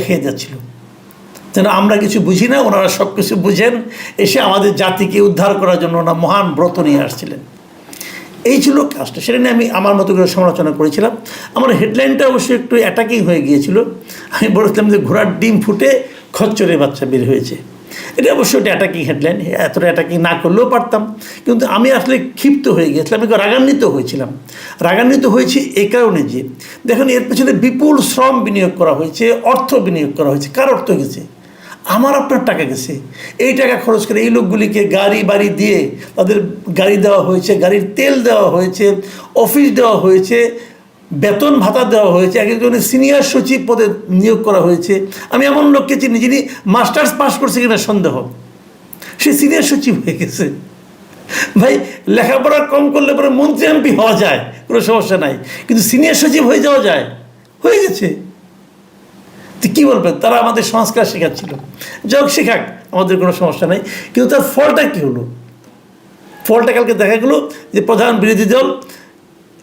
খেয়ে যাচ্ছিল। যেন আমরা কিছু বুঝি না, ওনারা সব কিছু বুঝেন, এসে আমাদের জাতিকে উদ্ধার করার জন্য ওনারা মহান ব্রত নিয়ে আসছিলেন। এই ছিল কাজটা। সেটা নিয়ে আমি আমার মতো করে সমালোচনা করেছিলাম। আমার হেডলাইনটা অবশ্যই একটু অ্যাটাকিং হয়ে গিয়েছিল। আমি বলেছিলাম যে ঘোড়ার ডিম ফুটে খচ্চরে বাচ্চা বের হয়েছে। এটা অবশ্যই একটা অ্যাটাকিং হেডলাইন এতটা অ্যাটাকিং না করলেও পারতাম। কিন্তু আমি আসলে ক্ষিপ্ত হয়ে গিয়েছিলাম, আমি রাগান্বিত হয়েছিলাম। রাগান্বিত হয়েছি এই কারণে যে, দেখুন, এর পেছনে বিপুল শ্রম বিনিয়োগ করা হয়েছে, অর্থ বিনিয়োগ করা হয়েছে। কার অর্থ গেছে? আমার আপনার টাকা গেছে। এই টাকা খরচ করে এই লোকগুলিকে গাড়ি বাড়ি দিয়ে তাদের গাড়ি দেওয়া হয়েছে, গাড়ির তেল দেওয়া হয়েছে, অফিস দেওয়া হয়েছে বেতন ভাতা দেওয়া হয়েছে, এক একজনের সিনিয়র সচিব পদে নিয়োগ করা হয়েছে। আমি এমন লোককে চিনি যিনি মাস্টার্স পাস করছে কিনা সন্দেহ। সে সিনিয়র সচিব হয়ে গেছে। ভাই, লেখাপড়া কম করলে পরে মন্ত্রী এমপি হওয়া যায়, কোনো সমস্যা নাই। কিন্তু সিনিয়র সচিব হয়ে যাওয়া যায়, হয়ে গেছে। তো কী বলবেন? তারা আমাদের সংস্কার শেখাচ্ছিল। যোগ শেখাক, আমাদের কোনো সমস্যা নাই। কিন্তু তার ফলটা কী হলো? ফলটা কালকে দেখা গেলো যে প্রধান বিরোধী দল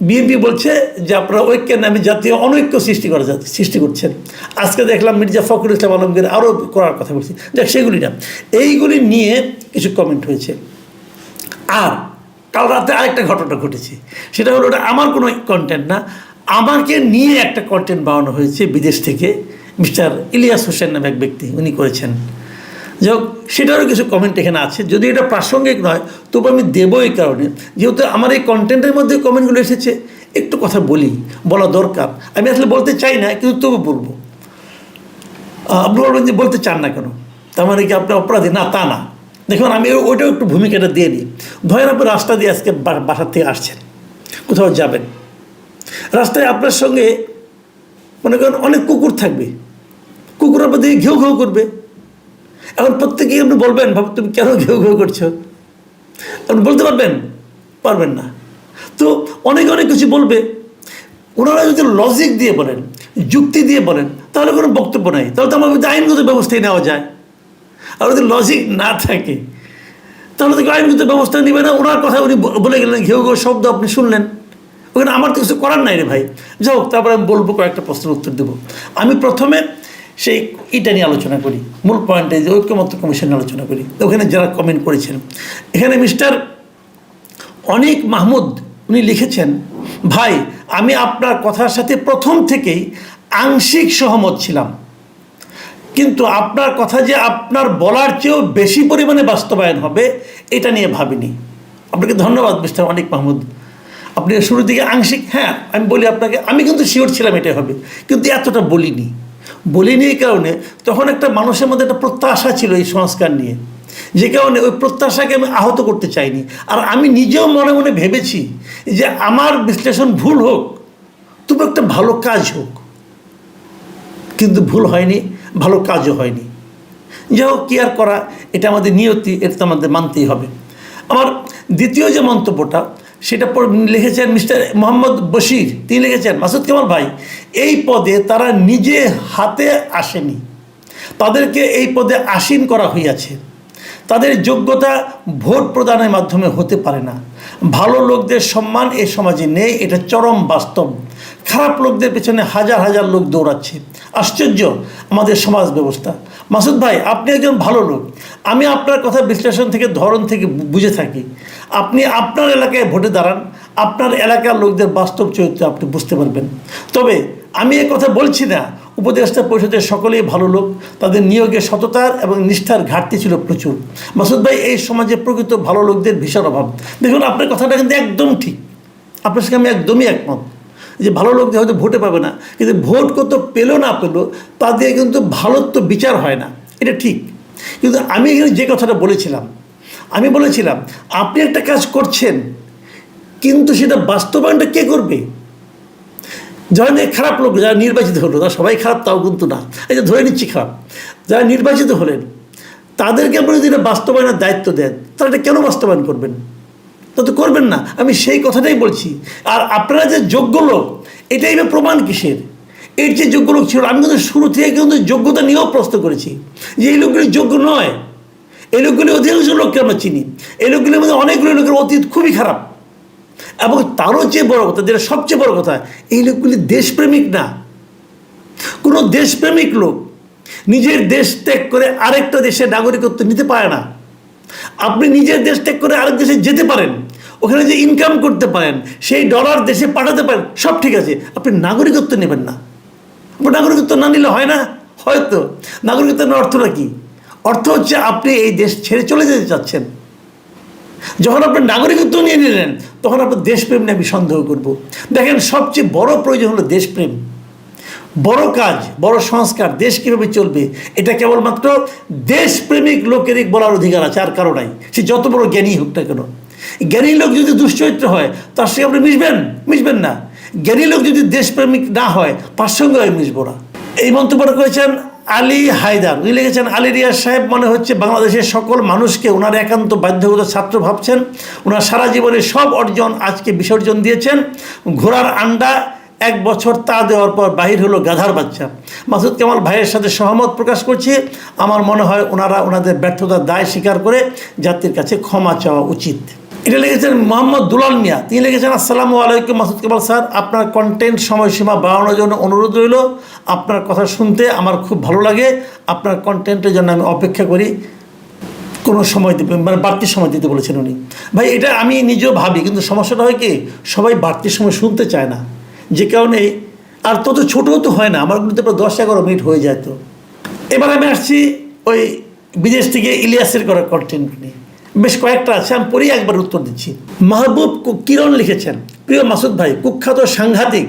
বিএনপি বলছে যে আপনারা ঐক্যের নামে জাতীয় অনৈক্য সৃষ্টি করা যাচ্ছে সৃষ্টি করছেন। আজকে দেখলাম মির্জা ফখরুল ইসলাম আলমগীর আরও করার কথা বলছি। দেখ সেগুলি না। এইগুলি নিয়ে কিছু কমেন্ট হয়েছে। আর কাল রাতে আরেকটা ঘটনা ঘটেছে। সেটা হলো ওটা আমার কোনো কন্টেন্ট না। আমাকে নিয়ে একটা কন্টেন্ট বানানো হয়েছে বিদেশ থেকে। মিস্টার ইলিয়াস হোসেন নামে এক ব্যক্তি, উনি করেছেন। যাই হোক, সেটারও কিছু কমেন্ট এখানে আছে। যদি এটা প্রাসঙ্গিক নয়, তবু আমি দেবো এই কারণে। যেহেতু আমার এই কন্টেন্টের মধ্যে কমেন্টগুলো এসেছে, একটু কথা বলি, বলা দরকার। আমি আসলে বলতে চাই না, কিন্তু তবু বলব। আপনি বলবেন যে, বলতে চান না কেন? তার মানে কি আপনি অপরাধী? না, তা না। দেখুন, আমি ওইটাও একটু ভূমিকাটা দিয়ে নিই। ধরেন আপনি রাস্তা দিয়ে আজকে বাসার থেকে আসছেন, কোথাও যাবেন। রাস্তায় আপনার সঙ্গে মনে করেন অনেক কুকুর থাকবে। কুকুর আপনার দিকে ঘেউ ঘেউ করবে। এখন প্রত্যেকেই আপনি বলবেন ভাব তুমি কেন ঘেউ ঘেউ করছ? আপনি বলতে পারবেন? পারবেন না। তো অনেক অনেক কিছু বলবে। ওনারা যদি লজিক দিয়ে বলেন, যুক্তি দিয়ে বলেন, তাহলে কোনো বক্তব্য নাই। তাহলে তো আমার আইনগত ব্যবস্থায় নেওয়া যায়। আর যদি লজিক না থাকে, তাহলে তো আইনগত ব্যবস্থা নেবে না। ওনার কথা উনি বলে গেলেন, ঘেউ ঘেউ শব্দ আপনি শুনলেন। ওখানে আমার তো কিছু করার নাই রে ভাই। যাই হোক, তারপরে আমি বলব, কয়েকটা প্রশ্নের উত্তর দেবো। আমি প্রথমে সেই এটা নিয়ে আলোচনা করি। মূল পয়েন্টে যে ঐক্যমত্য কমিশন আলোচনা করি। ওখানে যারা কমেন্ট করেছেন। এখানে মিস্টার অনেক মাহমুদ উনি লিখেছেন, ভাই, আমি আপনার কথার সাথে প্রথম থেকেই আংশিক সহমত ছিলাম। কিন্তু আপনার কথা যে আপনার বলার চেয়েও বেশি পরিমাণে বাস্তবায়ন হবে, এটা নিয়ে ভাবিনি। আপনাকে ধন্যবাদ মিস্টার অনেক মাহমুদ। আপনি শুরুর দিকে আংশিক হ্যাঁ আমি বলি আপনাকে, আমি কিন্তু শিওর ছিলাম এটাই হবে। কিন্তু এতটা বলিনি। বলিনি এই কারণে, তখন একটা মানুষের মধ্যে একটা প্রত্যাশা ছিল এই সংস্কার নিয়ে। যে কারণে ওই প্রত্যাশাকে আমি আহত করতে চাইনি। আর আমি নিজেও মনে মনে ভেবেছি যে আমার বিশ্লেষণ ভুল হোক, তবু একটা ভালো কাজ হোক। কিন্তু ভুল হয়নি, ভালো কাজও হয়নি। যাই হোক, কি আর করা, এটা আমাদের নিয়তি, এটা তো আমাদের মানতেই হবে। আমার দ্বিতীয় যে মন্তব্যটা সেটা লিখেছেন মিস্টার মোহাম্মদ বশির। তিনি লিখেছেন, মাসুদ কামাল ভাই, এই পদে তারা নিজে হাতে আসেনি। তাদেরকে এই পদে আসীন করা হইয়াছে। তাদের যোগ্যতা ভোট প্রদানের মাধ্যমে হতে পারে না। ভালো লোকদের সম্মান এ সমাজে নেই, এটা চরম বাস্তব। খারাপ লোকদের পেছনে হাজার হাজার লোক দৌড়াচ্ছে। আশ্চর্য আমাদের সমাজ ব্যবস্থা। মাসুদ ভাই, আপনি একজন ভালো লোক। আমি আপনার কথা বিশ্লেষণ থেকে, ধরন থেকে বুঝে থাকি। আপনি আপনার এলাকায় ভোটে দাঁড়ান, আপনার এলাকার লোকদের বাস্তব চরিত্র আপনি বুঝতে পারবেন। তবে আমি এ কথা বলছি না, উপদেষ্টা পরিষদের সকলেই ভালো লোক, তাদের নিয়োগে সততার এবং নিষ্ঠার ঘাটতি ছিল প্রচুর। মাসুদ ভাই, এই সমাজে প্রকৃত ভালো লোকদের ভীষণ অভাব। দেখুন, আপনার কথাটা কিন্তু একদম ঠিক। আপনার সঙ্গে আমি একদমই একমত যে ভালো লোকদের হয়তো ভোটে পাবে না, কিন্তু ভোট কত পেল না পেল, তা দিয়ে কিন্তু ভালোত্ব বিচার হয় না। এটা ঠিক। কিন্তু আমি এখানে যে কথাটা বলেছিলাম আমি বলেছিলাম, আপনি একটা কাজ করছেন, কিন্তু সেটা বাস্তবায়নটা কে করবে? যারা খারাপ লোক, যারা নির্বাচিত হলো, তারা সবাই খারাপ, তাও কিন্তু না। এই যে ধরে নিচ্ছি খারাপ। যারা নির্বাচিত হলেন, তাদেরকে আপনি যদি এটা বাস্তবায়নের দায়িত্ব দেন, তারা এটা কেন বাস্তবায়ন করবেন? তা তো করবেন না। আমি সেই কথাটাই বলছি। আর আপনারা যে যোগ্য লোক, এটাই প্রমাণ কিসের? এর যে যোগ্য লোক ছিল, আমি কিন্তু শুরু থেকে কিন্তু যোগ্যতা নিয়েও প্রশ্ন করেছি। যে এই লোকগুলি যোগ্য নয় এই লোকগুলি অধিকাংশ লোককে আমরা চিনি। এই লোকগুলির মধ্যে অনেকগুলো লোকের অতীত খুবই খারাপ। এবং তারও যে বড় কথা, যেটা সবচেয়ে বড় কথা, এই লোকগুলি দেশপ্রেমিক না। কোনো দেশপ্রেমিক লোক নিজের দেশ ত্যাগ করে আরেকটা দেশের নাগরিকত্ব নিতে পারে না। আপনি নিজের দেশ ত্যাগ করে আরেক দেশে যেতে পারেন, ওখানে যে ইনকাম করতে পারেন, সেই ডলার দেশে পাঠাতে পারেন, সব ঠিক আছে। আপনি নাগরিকত্ব নেবেন না। আপনি নাগরিকত্ব না নিলে হয় না? হয়তো। নাগরিকত্বের অর্থটা কি? অর্থ হচ্ছে আপনি এই দেশ ছেড়ে চলে যেতে চাচ্ছেন। যখন আপনি নাগরিকত্ব নিয়ে নিলেন, তখন আপনার দেশপ্রেম নিয়ে আমি সন্দেহ করব। দেখেন, সবচেয়ে বড় প্রয়োজন হলো দেশপ্রেম। বড় কাজ, বড় সংস্কার, দেশ কীভাবে চলবে, এটা কেবলমাত্র দেশপ্রেমিক লোকেরই বলার অধিকার আছে, আর কারও নাই। সে যত বড় জ্ঞানী হোক না কেন। জ্ঞানী লোক যদি দুশ্চরিত্র হয়, তার সঙ্গে আপনি মিশবেন? মিশবেন না। জ্ঞানী লোক যদি দেশপ্রেমিক না হয়, তার সঙ্গে আমি মিশবো না। এই মন্তব্যটা করেছেন আলী হায়দার। উনি লিখেছেন, আলী রিয়াজ সাহেব মনে হচ্ছে বাংলাদেশের সকল মানুষকে ওনার একান্ত বাধ্যগত ছাত্র ভাবছেন। ওনার সারা জীবনের সব অর্জন আজকে বিসর্জন দিয়েছেন। ঘোড়ার আন্ডা এক বছর তা দেওয়ার পর বাহির হলো গাধার বাচ্চা। মাসুদ কামাল ভাইয়ের সাথে সহমত প্রকাশ করছি। আমার মনে হয় ওনারা ওনাদের ব্যর্থতার দায় স্বীকার করে জাতির কাছে ক্ষমা চাওয়া উচিত। এটা লিখেছেন মোহাম্মদ দুলাল মিয়া। তিনি লিখেছেন, আসসালামু আলাইকুম মাসুদ কামাল স্যার। আপনার কন্টেন্ট সময়সীমা বাড়ানোর জন্য অনুরোধ রইল। আপনার কথা শুনতে আমার খুব ভালো লাগে। আপনার কন্টেন্টের জন্য আমি অপেক্ষা করি। কোনো সময় দিতে মানে বাড়তি সময় দিতে বলেছেন উনি। ভাই, এটা আমি নিজেও ভাবি, কিন্তু সমস্যাটা হয় কি, সবাই বাড়তি সময় শুনতে চায় না। যে কারণে, আর তত ছোটও তো হয় না, আমার কিন্তু প্রায় দশ এগারো মিনিট হয়ে যায় তো। এবার আমি আসছি ওই বিদেশ থেকে ইলিয়াসের করা কন্টেন্ট নিয়ে। বেশ কয়েকটা আছে, আমি পরেই একবার উত্তর দিচ্ছি। মাহবুব কিরণ লিখেছেন, প্রিয় মাসুদ ভাই, কুখ্যাত সাংঘাতিক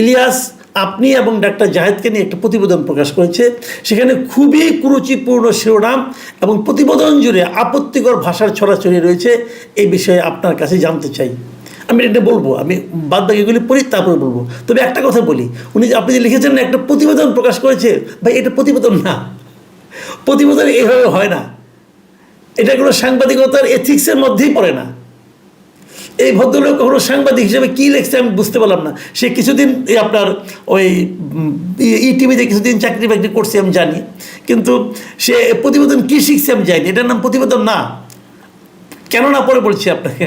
ইলিয়াস আপনি এবং ডাক্তার জাহেদকে নিয়ে একটা প্রতিবেদন প্রকাশ করেছে। সেখানে খুবই কুরুচিপূর্ণ শিরোনাম এবং প্রতিবেদন জুড়ে আপত্তিকর ভাষার ছড়াছড়ি রয়েছে এই বিষয়ে আপনার কাছে জানতে চাই। আমি এটা বলব, আমি বাদ বাকিগুলি পড়ি, তারপরে বলব। তবে একটা কথা বলি, উনি আপনি যে লিখেছেন, একটা প্রতিবেদন প্রকাশ করেছে, ভাই, এটা প্রতিবেদন না। প্রতিবেদন এইভাবে হয় না। এটা কোনো সাংবাদিকতার এথিক্সের মধ্যেই পড়ে না। এই ভদ্রলোক কোনো সাংবাদিক হিসেবে কী লিখছে আমি বুঝতে পারলাম না। সে কিছুদিন আপনার ওই ই টিভিতে কিছুদিন চাকরি বাকরি করছে আমি জানি। কিন্তু সে প্রতিবেদন কী শিখছে আমি জানি এটার নাম প্রতিবেদন না। কেন না পরে বলছি আপনাকে?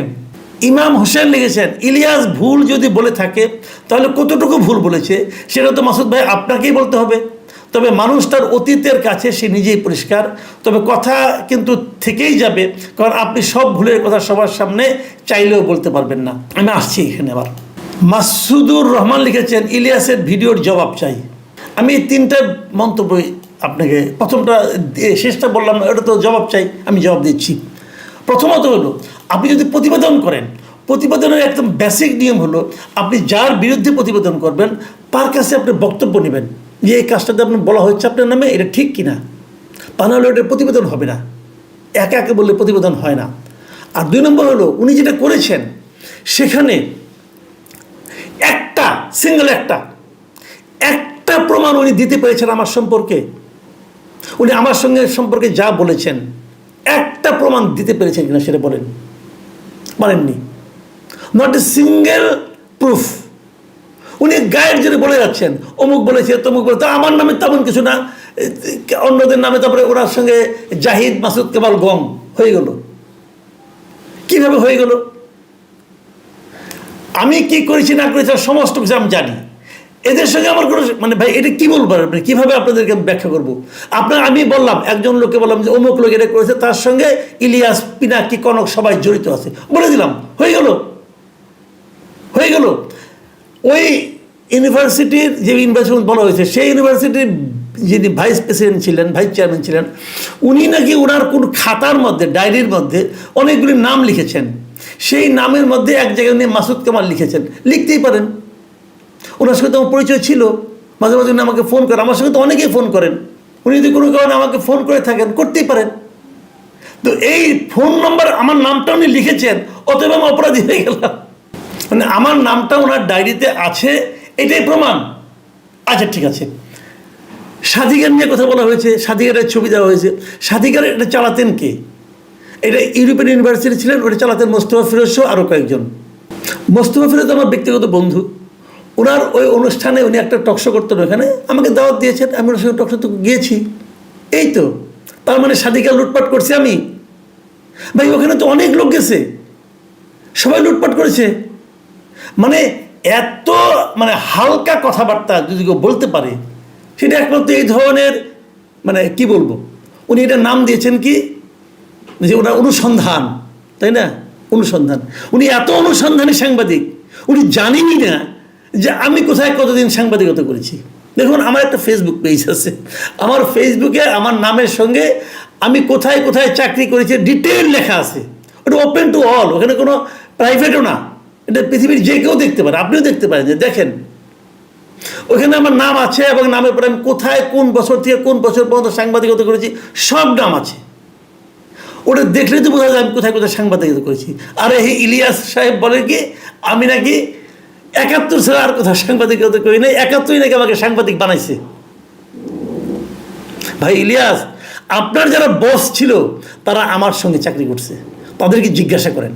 ইমাম হোসেন লিখেছেন, ইলিয়াস ভুল যদি বলে থাকে, তাহলে কতটুকু ভুল বলেছে? সেটা তো মাসুদ ভাই আপনাকেই বলতে হবে। তবে মানুষ তার অতীতের কাছে সে নিজেই পরিষ্কার। তবে কথা কিন্তু থেকেই যাবে, কারণ আপনি সব ভুলের কথা সবার সামনে চাইলেও বলতে পারবেন না। আমি আসছি এখানে আবার। মাসুদুর রহমান লিখেছেন, ইলিয়াসের ভিডিওর জবাব চাই। আমি তিনটা মন্তব্য আপনাকে প্রথমটা শেষটা বললাম, ওটা তো জবাব চাই, আমি জবাব দিচ্ছি। প্রথমত হলো, আপনি যদি প্রতিবেদন করেন, প্রতিবেদনের একদম বেসিক নিয়ম হলো, আপনি যার বিরুদ্ধে প্রতিবেদন করবেন, তার কাছে আপনি বক্তব্য নেবেন। যে এই কাজটাতে আপনার বলা হচ্ছে আপনার নামে, এটা ঠিক কিনা? তা নাহলে প্রতিবেদন হবে না। একে একে বললে প্রতিবেদন হয় না। আর দুই নম্বর হলো, উনি যেটা করেছেন, সেখানে একটা সিঙ্গেল একটা একটা প্রমাণ উনি দিতে পেরেছেন আমার সম্পর্কে। উনি আমার সঙ্গে সম্পর্কে যা বলেছেন, একটা প্রমাণ দিতে পেরেছেন কিনা সেটা বলেন। পারেননি নট এ সিঙ্গেল প্রুফ উনি গায়ের জন্য বলে যাচ্ছেন। অমুক বলেছে, তমুক বলে তা আমার নামে তেমন কিছু না। অন্যদের নামে তারপরে ওনার সঙ্গে জাহিদ মাসুদ কেবল গম হয়ে গেল। কীভাবে হয়ে গেল? আমি কি করেছি, না করেছি সমস্ত কিছু আমি জানি। এদের সঙ্গে আমার কোনো মানে ভাই, এটা কি বলব আপনি? কীভাবে আপনাদেরকে ব্যাখ্যা করব? আপনার, আমি বললাম, একজন লোককে বললাম যে, অমুক লোক এটা করেছে, তার সঙ্গে ইলিয়াস, পিনাকি, কনক সবাই জড়িত আছে। বলে দিলাম, হয়ে গেল। হয়ে গেল। ওই ইউনিভার্সিটির যে ইনভেস্টমেন্ট বলা হয়েছে, সেই ইউনিভার্সিটির যিনি ভাইস প্রেসিডেন্ট ছিলেন ভাইস চেয়ারম্যান ছিলেন, উনি নাকি ওনার কোন খাতার মধ্যে ডায়েরির মধ্যে অনেকগুলি নাম লিখেছেন। সেই নামের মধ্যে এক জায়গায় উনি মাসুদ কামাল লিখেছেন। লিখতেই পারেন। ওনার সঙ্গে তো আমার পরিচয় ছিল। মাঝে মাঝে উনি আমাকে ফোন করেন। আমার সঙ্গে তো অনেকেই ফোন করেন। উনি যদি কোনো কারণে আমাকে ফোন করে থাকেন, করতেই পারেন। তো এই ফোন নাম্বার আমার নামটা উনি লিখেছেন, অতএব আমি অপরাধী হয়ে গেলাম। মানে আমার নামটা ওনার ডায়েরিতে আছে, এটাই প্রমাণ। আচ্ছা ঠিক আছে। সাধিকার নিয়ে কথা বলা হয়েছে, সাধিকারের ছবি দেওয়া হয়েছে। সাধিকার এটা চালাতেন কে? এটা ইউরোপিয়ান ইউনিভার্সিটি ছিলেন, ওটা চালাতেন মোস্তফা ফিরোজ আরও কয়েকজন। মোস্তফা ফিরোজ আমার ব্যক্তিগত বন্ধু। ওনার ওই অনুষ্ঠানে উনি একটা টকশো করতেন ওখানে, আমাকে দাওয়াত দিয়েছেন, আমি ওনার সঙ্গে টকশো তো গিয়েছি। এই তো, তার মানে সাধিকা লুটপাট করছি আমি। ভাই, ওখানে তো অনেক লোক গেছে। সবাই লুটপাট করেছে। এত মানে হালকা কথাবার্তা যদি কেউ বলতে পারে, সেটা একমাত্র এই ধরনের মানে কি বলব, উনি এটা নাম দিয়েছেন কি? যে ওটা অনুসন্ধান, তাই না? অনুসন্ধান। উনি এত অনুসন্ধানী সাংবাদিক, উনি জানেনই না যে আমি কোথায় কতদিন সাংবাদিকতা করেছি। দেখুন, আমার একটা ফেসবুক পেজ আছে। আমার ফেসবুকে আমার নামের সঙ্গে আমি কোথায় কোথায় চাকরি করেছি ডিটেল লেখা আছে। ওটা ওপেন টু অল ওখানে কোনো প্রাইভেটও না। এটা পৃথিবীর যে কেউ দেখতে পারে, আপনিও দেখতে পারেন যে দেখেন ওখানে আমার নাম আছে এবং নামের পরে আমি কোথায়, কোন বছর থেকে কোন বছর পর্যন্ত সাংবাদিকতা করেছি, সব নাম আছে। ওটা দেখলে তো বোঝা যায় আমি কোথায় কোথায় সাংবাদিকতা করেছি। আর এই ইলিয়াস সাহেব বলেন কি, আমি নাকি একাত্তর ছাড়া আর কোথাও সাংবাদিকতা করি নাই, একাত্তরই নাকি আমাকে সাংবাদিক বানাইছে। ভাই ইলিয়াস, আপনার যারা বস ছিল, তারা আমার সঙ্গে চাকরি করছে, তাদেরকে জিজ্ঞাসা করেন।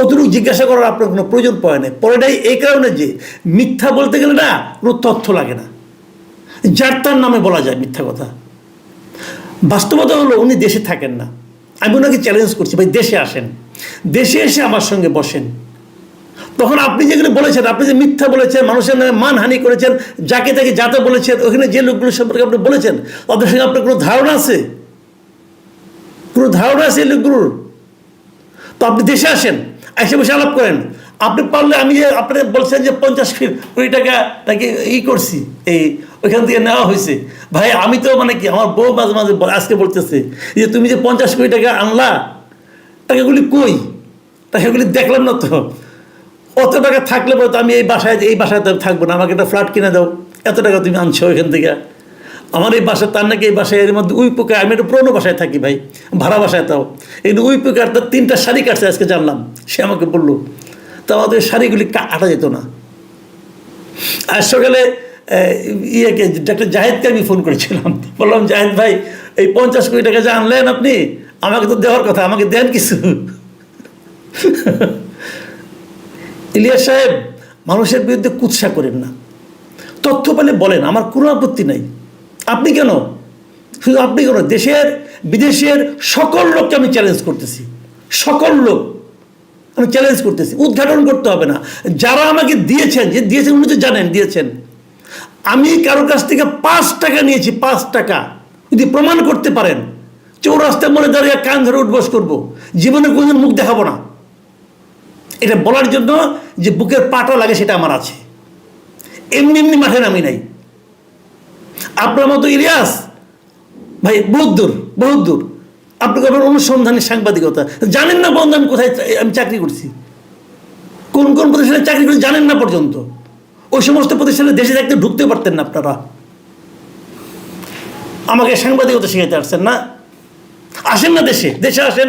অতটুকু জিজ্ঞাসা করার আপনার কোনো প্রয়োজন পড়ে না পরেটাই এই কারণে যে মিথ্যা বলতে গেলে না, কোনো তথ্য লাগে না। যার তার নামে বলা যায় মিথ্যা কথা। বাস্তবতা হলো উনি দেশে থাকেন না। আমি ওনাকে চ্যালেঞ্জ করছি, ভাই, দেশে আসেন। দেশে এসে আমার সঙ্গে বসেন। তখন আপনি যেগুলো বলেছেন, আপনি যে মিথ্যা বলেছেন, মানুষের নামে মানহানি করেছেন, যাকে তাকে যাতে বলেছেন, ওখানে যে লোকগুলো সম্পর্কে আপনি বলেছেন তাদের সঙ্গে আপনার কোনো ধারণা আছে? কোনো ধারণা আছে এই লোকগুলোর? তো আপনি দেশে আসেন। এসে বসে আলাপ করেন। আপনি পারলে আমি যে আপনি বলছেন যে পঞ্চাশ কোটি টাকা তাকে ই করছি। এই ওইখান থেকে নেওয়া হয়েছে। ভাই, আমি তো মানে কি, আমার বউ মাঝে মাঝে আজকে বলতেছে যে, তুমি যে পঞ্চাশ কোটি টাকা আনলা তাকে টাকাগুলি কই? তাকে টাকাগুলি দেখলাম না তো। অত টাকা থাকলে বলতো, আমি এই বাসায় এই বাসায় থাকব না, আমাকে একটা ফ্ল্যাট কিনে দাও। এত টাকা তুমি আনছো ওইখান থেকে। আমার এই বাসা তার নাকি এই বাসায়, এর মধ্যে উই পোকা, আমি একটু পুরোনো বাসায় থাকি ভাই, ভাড়া বাসায় তাও। এই উই পোকার তার তিনটা শাড়ি কাটছে আজকে জানলাম, সে আমাকে বলল, তা আমাদের শাড়িগুলি কাটা যেত না। আর সকালে ইয়েকে, ডাক্তার জাহেদকে আমি ফোন করেছিলাম, বললাম, জাহেদ ভাই, এই পঞ্চাশ কোটি টাকা যে আনলেন আপনি, আমাকে তো দেওয়ার কথা, আমাকে দেন কিছু। ইলিয়াস সাহেব, মানুষের বিরুদ্ধে কুৎসা করেন না। তথ্য পেলে বলেন, আমার কোনো আপত্তি নাই। আপনি কেন? শুধু আপনি কেন? দেশের, বিদেশের সকল লোককে আমি চ্যালেঞ্জ করতেছি। সকল লোক আমি চ্যালেঞ্জ করতেছি। উদ্ঘাটন করতে হবে না। যারা আমাকে দিয়েছেন, যে দিয়েছেন উনি তো জানেন, দিয়েছেন। আমি কারোর কাছ থেকে পাঁচ টাকা নিয়েছি, পাঁচ টাকা। যদি প্রমাণ করতে পারেন, চৌরাস্তায় মনে দাঁড়িয়ে কান ধরে উঠবস করব। জীবনে কোনোদিন মুখ দেখাবো না। এটা বলার জন্য যে বুকের পাটা লাগে সেটা আমার আছে। এমনি এমনি মাঠে নামি নাই। আপনার মতো ইলিয়াস? ভাই, বহুত দূর বহুত দূর। আপনাকে করবেন অনুসন্ধানী সাংবাদিকতা। জানেন না বন্ধু, আমি কোথায় আমি চাকরি করছি? কোন কোন প্রতিষ্ঠানে চাকরি করে জানেন না পর্যন্ত। ওই সমস্ত প্রতিষ্ঠানে দেশে থাকতে ঢুকতে পারতেন না আপনারা। আমাকে সাংবাদিকতা শিখাইতে আসছেন না? আসেন না দেশে দেশে আসেন।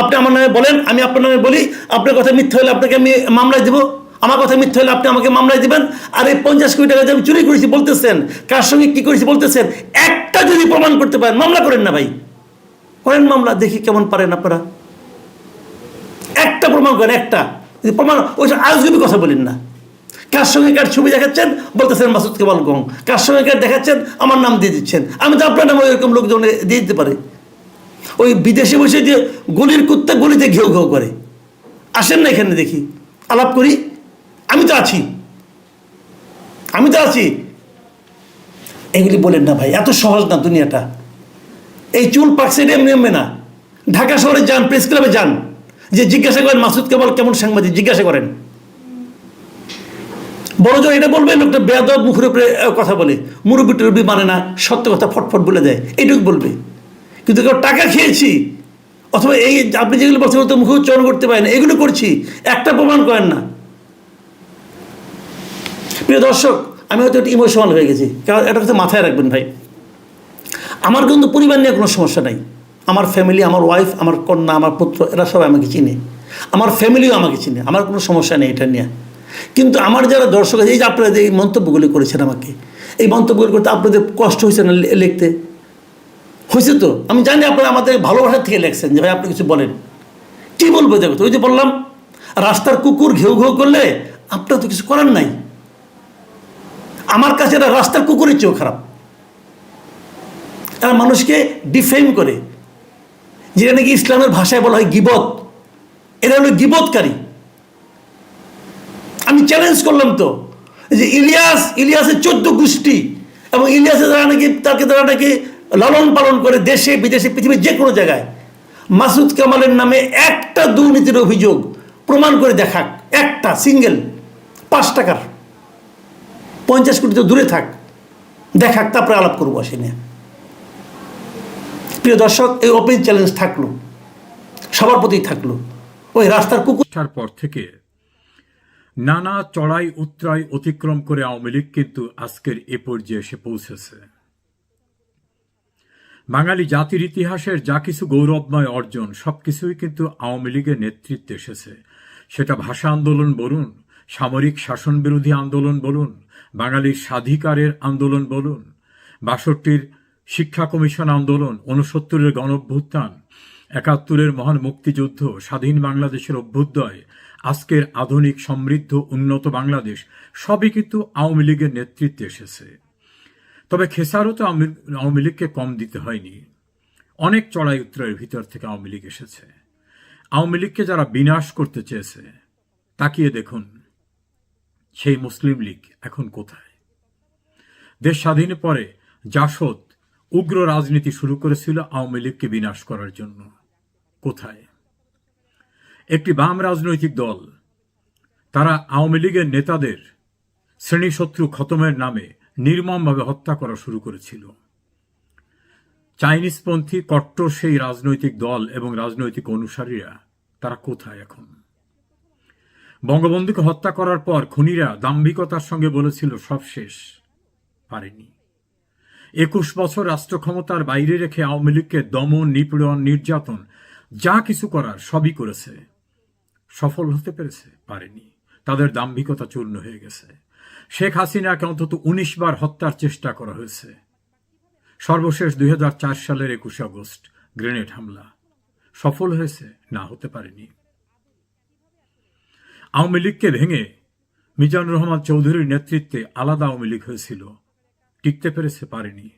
আপনি আমার নামে বলেন, আমি আপনার নামে বলি, আপনার কথা মিথ্যা হলে আপনাকে আমি মামলায় দেবো। আমার কথা মিথ্যা হলে আপনি আমাকে মামলায় দিবেন? আর এই পঞ্চাশ কোটি টাকা যে আমি চুরি করেছি বলতেছেন, কার সঙ্গে কি করেছি বলতেছেন, একটা যদি প্রমাণ করতে পারেন, মামলা করেন না ভাই। করেন মামলা, দেখি কেমন পারেন আপনারা। একটা প্রমাণ করেন, একটা। প্রমাণ, ওই আজগুবি কথা বলেন না। কার সঙ্গে কার ছবি দেখাচ্ছেন, বলতেছেন মাসুদ কেবল গং কার সঙ্গে কার দেখাচ্ছেন, আমার নাম দিয়ে দিচ্ছেন। আমি তো আপনার নামে ওইরকম লোকজন দিয়ে দিতে পারে। ওই বিদেশে বসে যে গলির কুত্তা গলিতে ঘেউ ঘেউ করে। আসেন না এখানে দেখি। আলাপ করি। আমি তো আছি। আমি তো আছি। এগুলি বলেন না ভাই, এত সহজ না দুনিয়াটা। এই চুল পাকছে এমনি এমনি না। ঢাকা শহরে যান, প্রেস ক্লাবে যান, যে জিজ্ঞাসা করেন, মাসুদ কেবল কেমন সাংবাদিক, জিজ্ঞাসা করেন। বড় জোর এটা বলবে লোকটা বেয়াদব, মুখের উপরে কথা বলে। মুরব্বী টুরব্বি মানে না, সত্য কথা ফটফট বলে দেয়। এইটুকু বলবে। কিন্তু কেউ টাকা খেয়েছি, অথবা এই আপনি যেগুলো বলছেন তো মুখে উচ্চারণ করতে পারেন। এগুলো করছি, একটা প্রমাণ করেন না। প্রিয় দর্শক, আমি হয়তো একটু ইমোশনাল হয়ে গেছি। কারণ একটা কথা মাথায় রাখবেন ভাই। আমার কিন্তু পরিবার নিয়ে কোনো সমস্যা নাই। আমার ফ্যামিলি আমার ওয়াইফ আমার কন্যা, আমার পুত্র, এরা সবাই আমাকে চিনে। আমার ফ্যামিলিও আমাকে চিনে। আমার কোনো সমস্যা নেই এটা নিয়ে। কিন্তু আমার যারা দর্শক আছে, এই যে আপনারা যে এই মন্তব্যগুলি করেছেন আমাকে, এই মন্তব্যগুলি করতে আপনাদের কষ্ট হয়েছে না লিখতে? হয়েছে তো? আমি জানি আপনারা আমাদের ভালোবাসার থেকে লেখছেন যে, ভাই, আপনি কিছু বলেন। কী বলব দেখো ওই যে বললাম, রাস্তার কুকুর ঘেউ ঘেউ করলে আপনার তো কিছু করার নাই। আমার কাছে এরা রাস্তার কুকুরের চেয়েও খারাপ। এরা মানুষকে ডিফেম করে। যেটা নাকি ইসলামের ভাষায় বলা হয় গিবত। এরা হলো গিবতকারী। আমি চ্যালেঞ্জ করলাম তো যে ইলিয়াস, ইলিয়াসের চোদ্দ গোষ্ঠী এবং ইলিয়াসের দ্বারা নাকি, তাকে দ্বারা নাকি লালন পালন করে দেশে, বিদেশে, পৃথিবীর যে কোনো জায়গায়। মাসুদ কামালের নামে একটা দুর্নীতির অভিযোগ প্রমাণ করে দেখাক। একটা সিঙ্গেল পাঁচ টাকার। পঞ্চাশ কোটি তো দূরে থাক। দেখাক তারপরে আলাপ করব আসে নিয়ে। প্রিয় দর্শক, এই ওপেন চ্যালেঞ্জ থাকল। সবার প্রতি থাকল। ওই রাস্তার কুকুর পর থেকে নানা চড়াই উত্তরাই অতিক্রম করে আওয়ামী লীগ কিন্তু আজকের এ পর্যায়ে এসে পৌঁছেছে। বাঙালি জাতির ইতিহাসের যা কিছু গৌরবময় অর্জন সবকিছুই কিন্তু আওয়ামী লীগের নেতৃত্বে এসেছে। সেটা ভাষা আন্দোলন বলুন, সামরিক শাসন বিরোধী আন্দোলন বলুন বাঙালির স্বাধিকারের আন্দোলন বলুন, বাষট্টির শিক্ষা কমিশন আন্দোলন, ঊনসত্তরের গণঅভ্যুত্থান, একাত্তরের মহান মুক্তিযুদ্ধ, স্বাধীন বাংলাদেশের অভ্যুদয়, আজকের আধুনিক সমৃদ্ধ উন্নত বাংলাদেশ, সবই কিন্তু আওয়ামী লীগের নেতৃত্বে এসেছে। তবে খেসারও তো আওয়ামী লীগকে কম দিতে হয়নি। অনেক চড়াই উত্তরের ভিতর থেকে আওয়ামী লীগ এসেছে। আওয়ামী লীগকে যারা বিনাশ করতে চেয়েছে, তাকিয়ে দেখুন সেই মুসলিম লীগ এখন কোথায়? দেশ স্বাধীনের পরে জাসদ উগ্র রাজনীতি শুরু করেছিল আওয়ামী লীগকে বিনাশ করার জন্য। কোথায়? একটি বাম রাজনৈতিক দল। তারা আওয়ামী লীগের নেতাদের শ্রেণীশত্রু খতমের নামে নির্মমভাবে হত্যা করা শুরু করেছিল। চাইনিজপন্থী কট্টর সেই রাজনৈতিক দল এবং রাজনৈতিক অনুসারীরা তারা কোথায় এখন? বঙ্গবন্ধুকে হত্যা করার পর খুনিরা দাম্ভিকতার সঙ্গে বলেছিল, সব শেষ। পারেনি। একুশ বছর রাষ্ট্র ক্ষমতার বাইরে রেখে আওয়ামী লীগকে দমন, নিপীড়ন, নির্যাতন, যা কিছু করার সবই করেছে। সফল হতে পেরেছে, পারেনি। তাদের দাম্ভিকতা চূর্ণ হয়ে গেছে। শেখ হাসিনাকে অন্তত উনিশ বার হত্যার চেষ্টা করা হয়েছে। সর্বশেষ দুই হাজার চার সালের একুশে আগস্ট গ্রেনেড হামলা। সফল হয়েছে, না হতে পারেনি। আওয়ামী লীগকে ভেঙে মিজানুর রহমান চৌধুরীর নেতৃত্বে আলাদা আওয়ামী লীগ হয়েছিল। টিকতে পেরেছে পারেনি।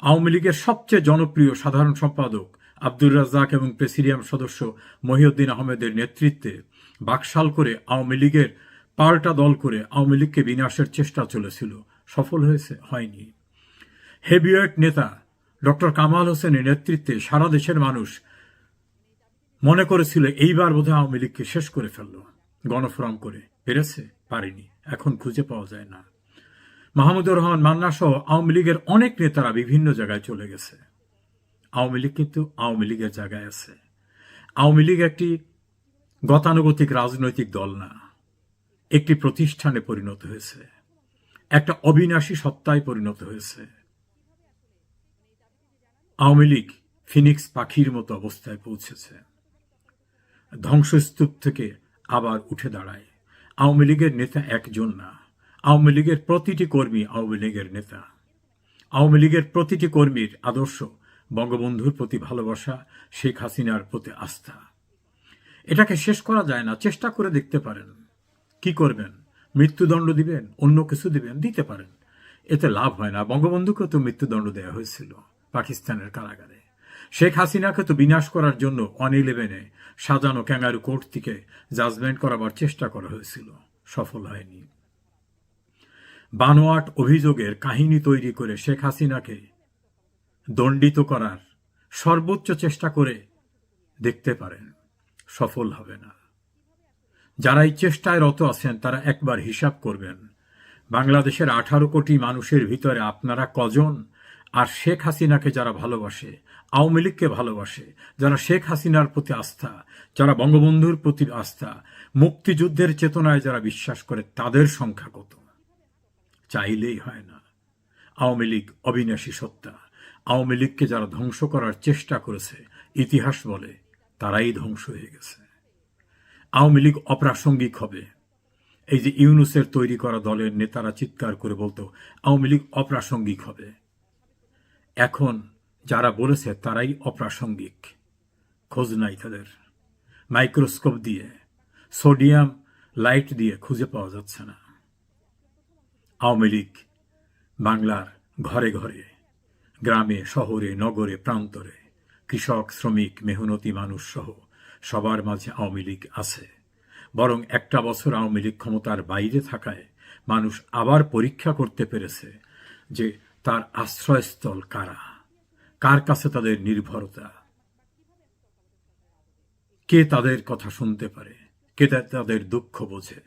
আওয়ামী লীগের সবচেয়ে জনপ্রিয় সাধারণ সম্পাদক আব্দুর রাজ্জাক এবং প্রেসিডিয়াম সদস্য মহিউদ্দিন আহমেদের নেতৃত্বে বাকশাল করে আওয়ামী লীগের পাল্টা দল করে আওয়ামী লীগকে বিনাশের চেষ্টা চলেছিল। সফল হয়েছে, হয়নি। হেভিওয়েট নেতা ডক্টর কামাল হোসেনের নেতৃত্বে সারা দেশের মানুষ মনে করেছিল, এইবার বোধহয় আওয়ামী লীগকে শেষ করে ফেলল। গণফোরাম করে। পেরেছে পারেনি। এখন খুঁজে পাওয়া যায় না। মাহমুদুর রহমান মান্না সহ আওয়ামী লীগের অনেক নেতারা বিভিন্ন জায়গায় চলে গেছে। আওয়ামী লীগ কিন্তু আওয়ামী লীগের জায়গায় আছে। আওয়ামী লীগ একটি গতানুগতিক রাজনৈতিক দল না। একটি প্রতিষ্ঠানে পরিণত হয়েছে। একটা অবিনাশী সত্তায় পরিণত হয়েছে। আওয়ামী লীগ ফিনিক্স পাখির মতো অবস্থায় পৌঁছেছে। ধ্বংসস্তূপ থেকে আবার উঠে দাঁড়ায়। আওয়ামী লীগের নেতা একজন না। আওয়ামী লীগের প্রতিটি কর্মী আওয়ামী লীগের নেতা। আওয়ামী লীগের প্রতিটি কর্মীর আদর্শ, বঙ্গবন্ধুর প্রতি ভালোবাসা, শেখ হাসিনার প্রতি আস্থা। এটাকে শেষ করা যায় না, চেষ্টা করে দেখতে পারেন। কি করবেন? মৃত্যুদণ্ড দিবেন, অন্য কিছু দিবেন, দিতে পারেন। এতে লাভ হয় না। বঙ্গবন্ধুকে তো মৃত্যুদণ্ড দেওয়া হয়েছিল, পাকিস্তানের কারাগারে। শেখ হাসিনাকে তো বিনাশ করার জন্য অন ইলেভেনে সাজানো ক্যাঙ্গারু কোর্ট থেকে জাজমেন্ট করাবার চেষ্টা করা হয়েছিল। সফল হয়নি। বানোয়াট অভিযোগের কাহিনী তৈরি করে শেখ হাসিনাকে দণ্ডিত করার সর্বোচ্চ চেষ্টা করে দেখতে পারেন, সফল হবে না। যারা এই চেষ্টায় রত আছেন, তারা একবার হিসাব করবেন, বাংলাদেশের আঠারো কোটি মানুষের ভিতরে আপনারা কজন আর শেখ হাসিনাকে যারা ভালোবাসে আওয়ামী লীগকে ভালোবাসে, যারা শেখ হাসিনার প্রতি আস্থা, যারা বঙ্গবন্ধুর প্রতি আস্থা, মুক্তিযুদ্ধের চেতনায় যারা বিশ্বাস করে তাদের সংখ্যা কত? চাইলেই হয় না। আওয়ামী লীগ অবিনাশী সত্তা। আওয়ামী লীগকে যারা ধ্বংস করার চেষ্টা করেছে, ইতিহাস বলে তারাই ধ্বংস হয়ে গেছে। আওয়ামী লীগ অপ্রাসঙ্গিক হবে। এই যে ইউনুসের তৈরি করা দলের নেতারা চিৎকার করে বলতো, আওয়ামী লীগ অপ্রাসঙ্গিক হবে। এখন যারা বলেছে তারাই অপ্রাসঙ্গিক। খোঁজ নাই তাদের। মাইক্রোস্কোপ দিয়ে, সোডিয়াম লাইট দিয়ে খুঁজে পাওয়া যাচ্ছে না। আওয়ামী লীগ বাংলার ঘরে ঘরে, গ্রামে, শহরে, নগরে, প্রান্তরে, কৃষক, শ্রমিক, মেহনতি মানুষ সহ সবার মাঝে আওয়ামী লীগ আছে। বরং একটা বছর আওয়ামী লীগ ক্ষমতার বাইরে থাকায় মানুষ আবার পরীক্ষা করতে পেরেছে যে তার আশ্রয়স্থল কারা। কার কাছে তাদের নির্ভরতা? কে তাদের কথা শুনতে পারে? কে তাদের দুঃখ বোঝে?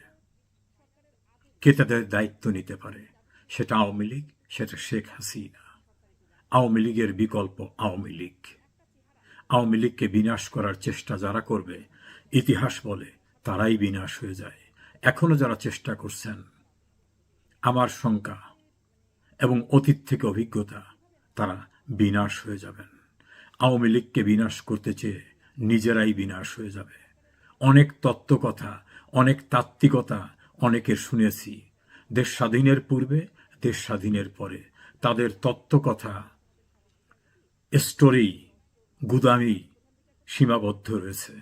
কে তাদের দায়িত্ব নিতে পারে? সেটা আওয়ামী লীগ, সেটা শেখ হাসিনা। আওয়ামী লীগের বিকল্প আওয়ামী লীগ। আওয়ামী লীগকে বিনাশ করার চেষ্টা যারা করবে, ইতিহাস বলে তারাই বিনাশ হয়ে যায়। এখনও যারা চেষ্টা করছেন, আমার শঙ্কা এবং অতীত থেকে অভিজ্ঞতা, তারা বিনাশ হয়ে যাবেন। আওয়ামী লীগকে বিনাশ করতে চেয়ে নিজেরাই বিনাশ হয়ে যাবে। অনেক তত্ত্বকথা, অনেক তাত্ত্বিকতা অনেকের শুনেছি। দেশ স্বাধীনের পূর্বে, দেশ স্বাধীনের পরে। তাদের তত্ত্বকথা স্টোরি গুদামি সীমাবদ্ধ রয়েছে।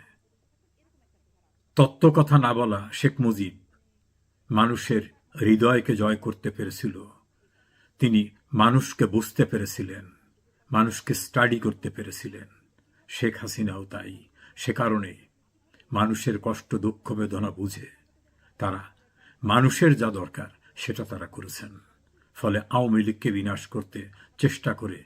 তত্ত্বকথা না বলা শেখ মুজিব মানুষের হৃদয়কে জয় করতে পেরেছিল। তিনি মানুষকে বুঝতে পেরেছিলেন। মানুষকে স্টাডি করতে পেরেছিলেন। শেখ হাসিনাও তাই। সে কারণে মানুষের কষ্ট, দুঃখ, বেদনা বুঝে তারা মানুষের যা দরকার সেটা তারা করেছেন। ফলে আওয়ামী লীগকে বিনাশ করতে চেষ্টা করে